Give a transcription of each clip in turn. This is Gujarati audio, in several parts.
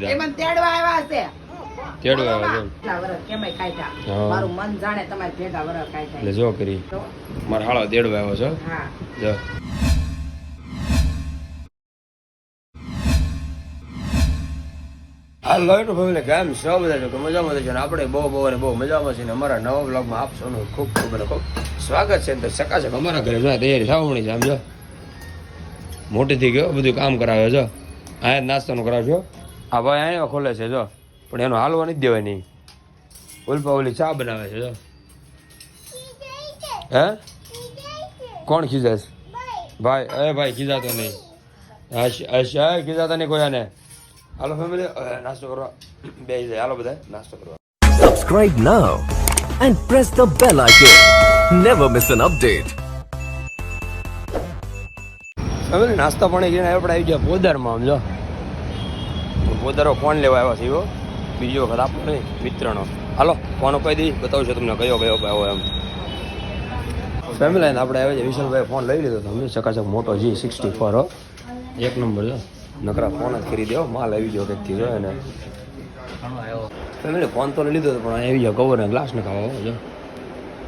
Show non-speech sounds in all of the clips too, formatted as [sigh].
જો તેડવા તેડવા કરી. મારા હાળો દેડવા આવ્યો છે. જો. ફેમિલી કેમ છો બધા? છો કે મજામાં છે ને આપણે બહુ બહુ અને બહુ મજામાં છે ને અમારા નવા બ્લોગમાં આપ સૌનું ખૂબ ખૂબ ખૂબ સ્વાગત છે. ને તો ચકાચક અમારા ઘરે જો તૈયારી થવાની છે આમ જો. મોટેથી ગયો, બધું કામ કરાવે છો. અહીંયા નાસ્તાનું કરાવજો આ ભાઈ અહીંયા ખોલે છે, જો. પણ એનો હાલવા નથી દેવાય નહીં ઉલ્પા ઓલી ચા બનાવે છે, જો. હે? કોણ ખીજાશ ભાઈ અરે ભાઈ ખીજાતો નહીં. અચ્છા ખીજાતા નહીં કોઈ આને. હાલો ફેમિલી નાસ્તો કરવા બે જાય. હાલો બધા નાસ્તો કરવા. Subscribe now and press the bell icon never miss an update. Family નાસ્તા પાણી કરીને આપણે આવી ગયા પોદારમાં, આમ જો. પોદારો ફોન લેવા આવ્યા છે બીજો વખત આપો નહીં, મિત્રનો. હાલો, ફોન કહી દઈ બતાવું છું તમને કયો કયો ભાવ એમ. ફેમિલી આપણે આવ્યા છે વિશાલભાઈ ફોન લઈ લીધો તમને ચકાચક મોટો જી સિક્સટી ફોર એક નંબર છે નકરા ફોન જ કરી દેવો માલ આવી ગયો કંઈકથી, જો એને. ફેમિલી ફોન તો લઈ લીધો પણ આવી ગયો કવર ને ગ્લાસ નખાવા જો.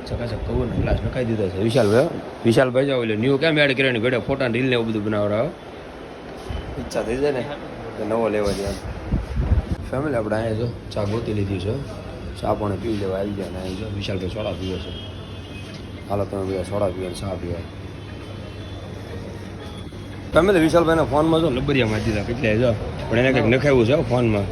ચકાચક કવર ને ગ્લાસ નખાઈ દીધો છે. વિશાલભાઈ. વિશાલભાઈ જાવ એટલે ન્યૂ કેમ એડ કર્યા ઘડે ફોટા રીલ ને એવું બધું બનાવડાવે. ઈચ્છા થઈ જાય ને તો નવો લેવા જાય ફેમિલી આપણે અહીંયા જો ચા ગોતી લીધી છે. ચા પણ પી લેવા આવી ગયા ને અહીં જો. વિશાલભાઈ સોડા પીવે છે. હાલો તમે બધા સોડા પીવે ચા પીવાય. ફેમિલી વિશાલભાઈના ફોનમાં જો લબરિયા મારી દીધા કેટલા જો. પણ એને કંઈક નખાવ્યું છે ફોનમાં.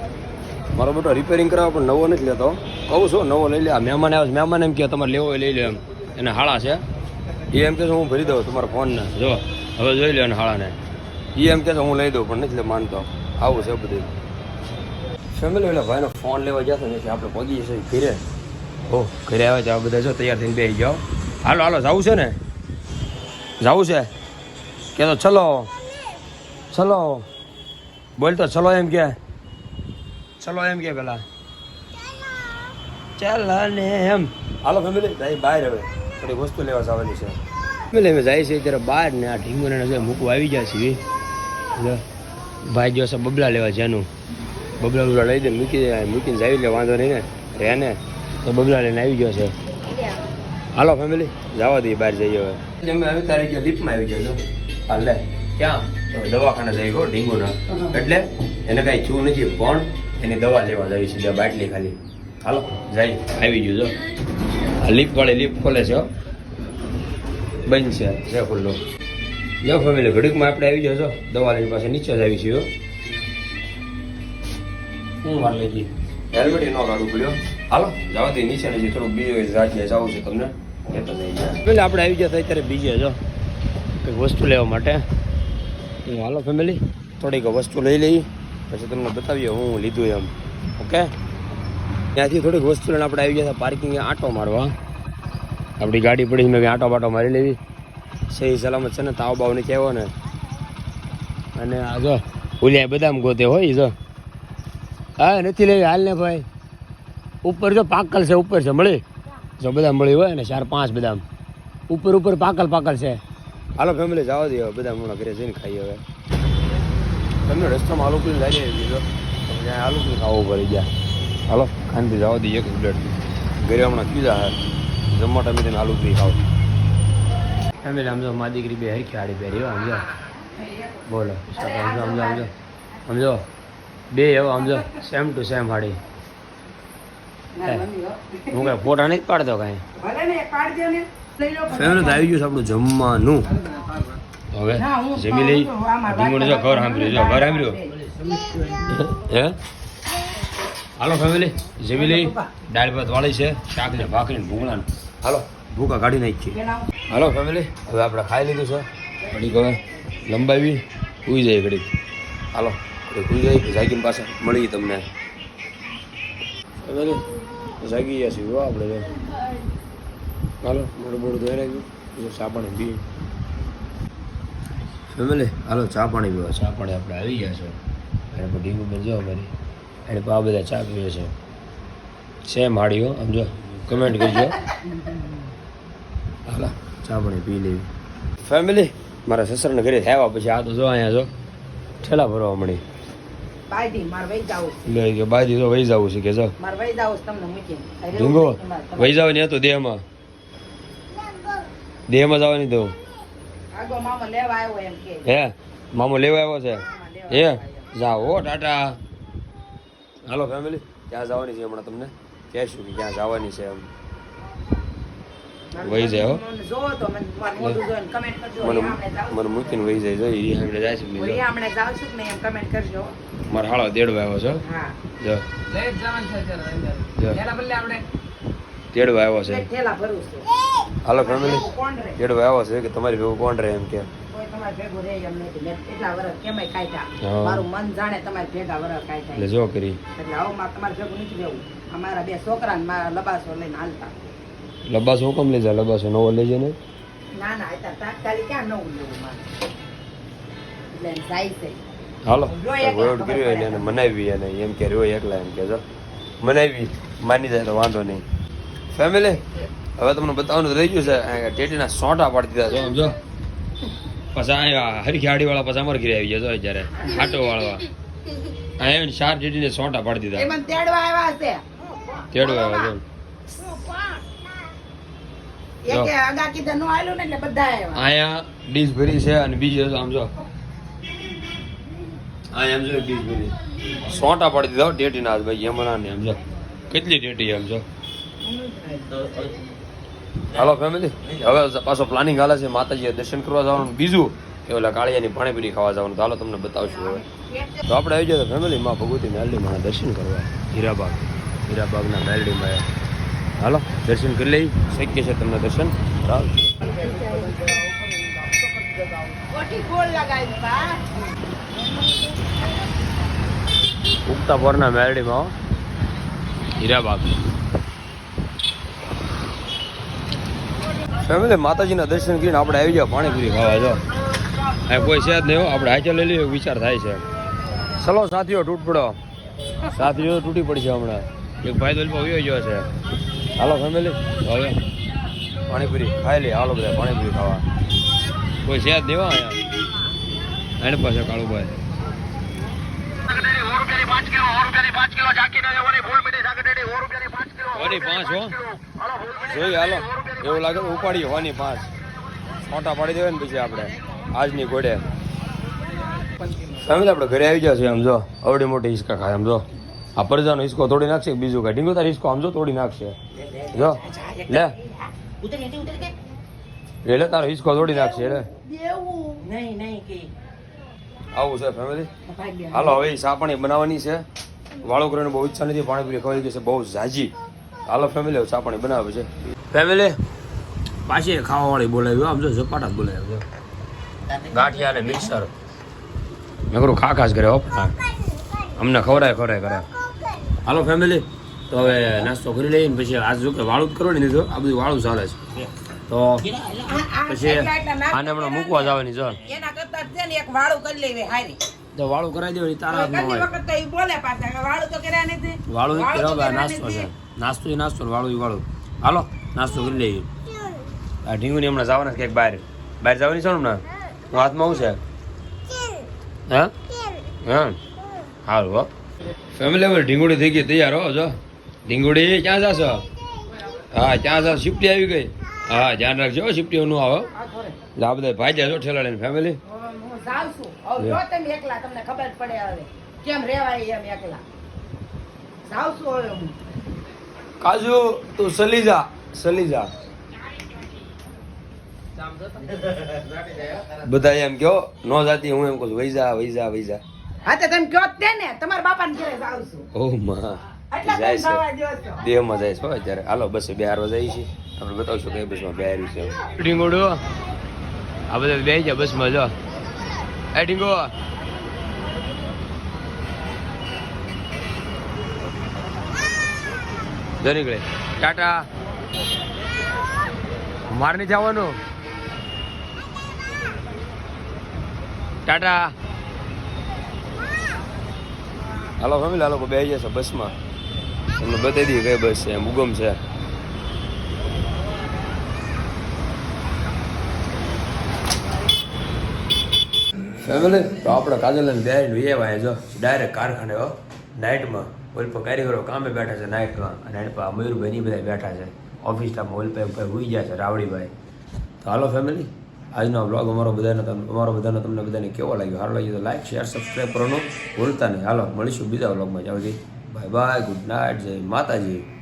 મારો બેટો રિપેરિંગ કરાવવા પણ નવો નથી લેતો. કહું છું, નવો લઈ લે. મહેમાન આવે મહેમાન એમ કે તમારે લેવો લઈ લે એમ. એને હાળા છે. એ એમ કે હું ભરી દઉં તમારા ફોનને. જો, હવે જોઈ લે એને હાળાને. એ એમ કે હું લઈ દઉં, પણ નથી માનતો આવું છે બધું. ફેમિલી એટલે ભાઈનો ફોન લેવા ગયા છે, ને એટલે આપણે પગી છે, ઘરે. ઓ, ઘરે આવે છે, આ બધા જો તૈયાર થઈને બેસી જાઓ હાલો હાલો, જવું છે ને? જવું છે? કે તો ચલો. ચલો. બોલ તો ચલો એમ કે. ચલો એમ કે પેલા. ચાલ ને એમ. હાલો ફેમિલી જાય બહાર હવે. થોડી વસ્તુ લેવા જવાની છે. ફેમિલી અમે જાય છે ત્યારે બહાર ને આ ઢીંગોને જે મૂકવા આવી ગયા છીએ. જો ભાઈ જો છે બબલા લેવા જેનું બબલા બબલા લઈ દે મૂકી દે મૂકીને જાય એટલે વાંધો નહીં ને. રહે ને? તો બબલા લઈને આવી ગયો છે. હાલો ફેમિલી જવા દઈએ બહાર જઈએ હવે. અમે આવી તારીખે લિફ્ટમાં આવી ગયો હાલ લે. ક્યાં? તો દવાખાને જઈ ગયો ડેન્ગ્યુના એટલે એને કાંઈ થયું નથી પણ એની દવા લેવા જાય છે બાટલી ખાલી. હાલો જાય આવી ગયું, જો. આ લીપ વાળી લિફ્ટ ખોલે છે. બંધ છે છે ખુલ્લો. જો, ફેમિલી, ઘડીકમાં આપણે આવી જશો દવાની પાસે નીચે જ આવી છીએ હો. વાર લઈ હેલ્મેટ ન કાઢવું પડ્યો. હાલો, જવાથી નીચે નીચે થોડુંક બીજો રાજ્ય જવું છે તમને. તો પેલા આપણે આવી ગયા અત્યારે બીજે, જો. કંઈક વસ્તુ લેવા માટે. હું હાલો, ફેમિલી, થોડીક વસ્તુ લઈ લઈ. પછી તમને બતાવીએ, હું લીધું એમ. ઓકે? ત્યાંથી થોડીક વસ્તુ લઈને આપણે આવી ગયા હતા પાર્કિંગ આંટો મારવા. આપણી ગાડી પડી મેં આંટો બાટો મારી લેવી સહી સલામત છે ને તાવ બાવ નથી આવ્યો ને. અને આ જો, ભૂલ્યા બદામ ગોતે હોય જો. હા, નથી લેવી, હાલ ને ભાઈ. ઉપર જો પાકલ છે, ઉપર છે, મળી. જો બદામ મળી હોય ને, ચાર પાંચ બદામ. ઉપર ઉપર પાકલ પાકલ છે. હાલો ફેમિલી જવા દે બધા હમણાં ઘરે જઈને ખાઈએ હવે. તમને રસ્તામાં આલુ પીને લાગી દીધો આલુ પીને ખાવું પડી ગયા હાલો ખાંડી જવા દઈએ એક પ્લેટ ઘરે હમણાં કીધા હે જમવા ટાઈમે તેને આલુ પૂરી ખાવ. ફેમિલી સમજો મા દીકરી બે હરખી આડી પહેરી સમજો બોલો સમજો સમજો સમજો સમજો બે એવો સમજો સેમ ટુ સેમ હાડી. હું. કઈ ફોટા નહીં પાડતો કાંઈ? ફેમિલી આવી ગયું છે આપણું જમવાનું. હવે જમી લઈ. ઘર સાંભળ્યું ઘર સાંભળ્યું હે? હાલો ફેમિલી જેવી લઈ દાળ ભાત વાળી છે શાક ને ભાખરી ને ભૂંગળા. હાલો ભૂકા કાઢી નાખીએ હાલો ફેમિલી હવે આપણે ખાઈ લીધું છે. ઘડીક હવે લંબાવી ઉઈ જાય ઘડીક. હાલો ઉઈ જાય જાગીને પાછા મળી તમને. ફેમિલી જાગી ગયા છીએ આપણે હાલો મોડું મોડું ધોઈ નાખ્યું ચા પાણી પીએ. ફેમિલી હાલો ચા પાણી પીવા. ચા પાણી આપણે આવી ગયા છે. અને પછી ઢીંગુ બેન જો અમારી. અને આ બધા ચા પીવે છે. સેમ હાડીઓ સમજો? કમેન્ટ કરજો. હાલા ચા પણ પી લેવી. ફેમિલી મારા સસરાને ઘરે થયા પછી આ તો જો અહીંયા જો ઠેલા ભરવા મળી. બાજી તો વહી જવું છે કે જો? વહી જાવ જવાની હતો દેહમાં. દેહમાં જવાની તો. મામો લેવા આવ્યો હે? મામો લેવા આવ્યો છે? હે જાઓ ટાટા. હાલો ફેમિલી ક્યાં જવાની છે હમણાં તમને? કહેશું કે ક્યાં જવાની છે એમ. વહી જાય. મને મૂકીને વહી જાય જો એ હમણાં જાય છે. મારો હાળો દેડવા આવ્યો છે. જો. તેડવા આવ્યો છે. એક ભરું છું. હાલો ફેમિલી એડો આવ્યો છે કે તમારી ભેગું કોણ રહે એમ કે? જો કરી. અમારા બે છોકરા લબાસો લઈને હાલતા. લબાસો હુકમ લઈ જા લબાસો નવો લઈ જાય ને? ના ના તાત્કાલિક ક્યાં નવું લેવું મારે? એટલે જાય છે. હાલો. જો વોર્ડ કર્યો. એને મનાવી અને એમ કે રહ્યો એકલા એમ કે જો. મનાવી માની જાય તો વાંધો નહીં. ફેમિલી હવે તમને બતાવવાનું રહી ગયું છે આ ટેટીના સોંટા પાડી દીધા જો સમજો પછી અહીંયા હરખી વાળા પછી અમારે ઘરે આવી જશો જયારે આટો વાળવા અહીંયા ચાર ટેટીને સોંટા પાડી દીધા. તેડવા આવ્યા છે. તેડવા આવ્યા જો. એકે અગા કીધું નો આયલું ને એટલે બધા આવ્યા. અહીંયા ડીશ ભરી છે અને બીજી આમ જો. એમ જો ડીશ ભરી. સોંટા પાડી દીધા ટેટીના ભાઈ યમના ને આમ જો. કેટલી ટેટી આમ જો. હાલો ફેમિલી હવે પાછો પ્લાનિંગ હાલે છે. માતાજીએ દર્શન કરવા જવાનું. બીજું કે ઓલા કાળિયાની પાણીપુરી ખાવા જવાનું. તો હાલો તમને બતાવશું હવે. તો આપણે આવી જાય ફેમિલી માં ભગવતી મેલડીમાં દર્શન કરવા. હીરાબાગ. હીરાબાગના મેલડીમાં હાલો દર્શન કરી લઈ શક્ય છે તમને દર્શન. ઉગતા પોરના મેલડીમાં હીરાબાગ. ફેમિલી માતાજીના દર્શન કરીને આપણે આવી જાવ પાણીપુરી ખાવા જો. અહીં કોઈ છે જ નહીં હો આપણે હાચે લઈ લઈએ વિચાર થાય છે. ચલો સાથીઓ તૂટ પડો. સાથીઓ તૂટી પડશે હમણાં. એક ભાઈ તો આવી વયો ગયો છે. હાલો ફેમિલી. હવે પાણીપુરી ખાઈ લઈએ હાલો બધા પાણીપુરી ખાવા. કોઈ છે જ નહીં હો અહીંયા. એને પાસે કાળુભાઈ. પાંચ હો. જોઈ હાલો. એવું લાગે ઉપાડી હોવાની વાની પાંચ છોટા પાડી દેવાય ને પછી આપણે આજની ઘોડે ફેમિલી આપણે ઘરે આવી ગયા છે આમ જો. અવડી મોટી હિસકા ખાય આમ જો. આ પરજાનો હિસકો તોડી નાખશે બીજું કાંઈ? ડીંગો તાર હિસકો આમ જો તોડી નાખશે. જો. લે. લે લે તારો હિસકો તોડી નાખશે લે. નહીં નહીં કે. આવું છે ફેમિલી હાલો હવે સાપણી પાણી બનાવવાની છે. વાળો કરીને બહુ ઈચ્છા નથી પાણીપુરી ખવાઈ ગઈ છે બહુ ઝાજી હાલો ફેમિલી સાપણી બનાવે છે. ફેમિલી પાછી ખાવા વાળી બોલાવ્યું આમ જો ઝપાટા બોલાવી બોલાવ્યો ગાંઠિયા અને મિક્સર. મેં કરું ખા ખાસ કરે અમને ખવડાય ખવડાય કરે હાલો ફેમિલી તો હવે નાસ્તો કરી લઈએ ને પછી આજ જો કે વાળું જ કરો ને તો આ બધું વાળું ચાલે છે. તો પછી આને હમણાં મૂકવા જવાની જો એના કરતા છે ને એક વાળું કરી લેવી હારી. તો વાળું કરાવી દેવાની તારા હાથમાં હોય. વખત તો ઈ બોલે પાછા વાળું તો કર્યા નથી. વાળું નાસ્તો છે. નાસ્તો એ નાસ્તો ને વાળું એ વાળું. હાલો. નાસ્તો કરી લઈએ. આ ઢીંગુની હમણાં જવાના છે ક્યાંક બહાર. બહાર જવાની છે ને હમણાં? હું હાથમાં શું છે? હા? હા? સારું હો. ફેમિલી હવે ઢીંગુડી થઈ ગઈ તૈયાર હો જો. ઢીંગુડી ક્યાં જાશો? હા ક્યાં જાશો? શિફ્ટી આવી ગઈ. હા ધ્યાન રાખજો હો, શિફ્ટી નું આવો. આ બધા ભાઈ જાય ઠેલા લઈને ફેમિલી છું. હવે જો તમે એકલા તમને ખબર પડે હવે. કેમ રેવાય એમ એકલા? જાઉં છું હવે હું. કાજુ તું સલી જા સલી જા [laughs] બધા એમ કહો નો જાતી હું એમ કહું વૈજા વૈજા જા વઈ જા વઈ જા. હા તો તમે કયો તે ને તમારા બાપાને ઘરે જાવ છું ઓ માં. જાય છે. છો દેહમાં જાય છે અત્યારે. હાલો બસ બે હારવા જાય છે. આપણે બતાવશું કઈ બસમાં બે હારી છે ડીંગોડો આ બધા બે જાય બસમાં જો. એ ડીંગો જો નીકળે. ટાટા. માર નહીં જવાનું. ટાટા. હાલો ફેમિલી, હાલો બે જશે બસમાં. તમને બતાવી દઈએ કઈ બસ છે, એમ ઉગમ છે. ફેમિલી, તો આપણે કાજલને બેન વેવાય જો ડાયરેક્ટ કારખાને, હો. નાઇટમાં ઓલ પર કારીગરો કામે બેઠા છે નાઇટમાં અને આ મયુરભાઈ ની બધા બેઠા છે. ઓફિસ સ્ટાફમાં ઓલ પર હોઈ ગયા છે રાવડીભાઈ તો હાલો ફેમિલી આજનો બ્લોગ અમારો બધાને અમારો બધાનો તમને બધાને કેવો લાગ્યો? સારો લાગ્યો તો લાઈક શેર સબસ્ક્રાઈબ કરવાનું ભૂલતા નહીં. હાલો, મળીશું બીજા બ્લોગમાં જાવ બાય બાય ગુડ નાઇટ જય માતાજી.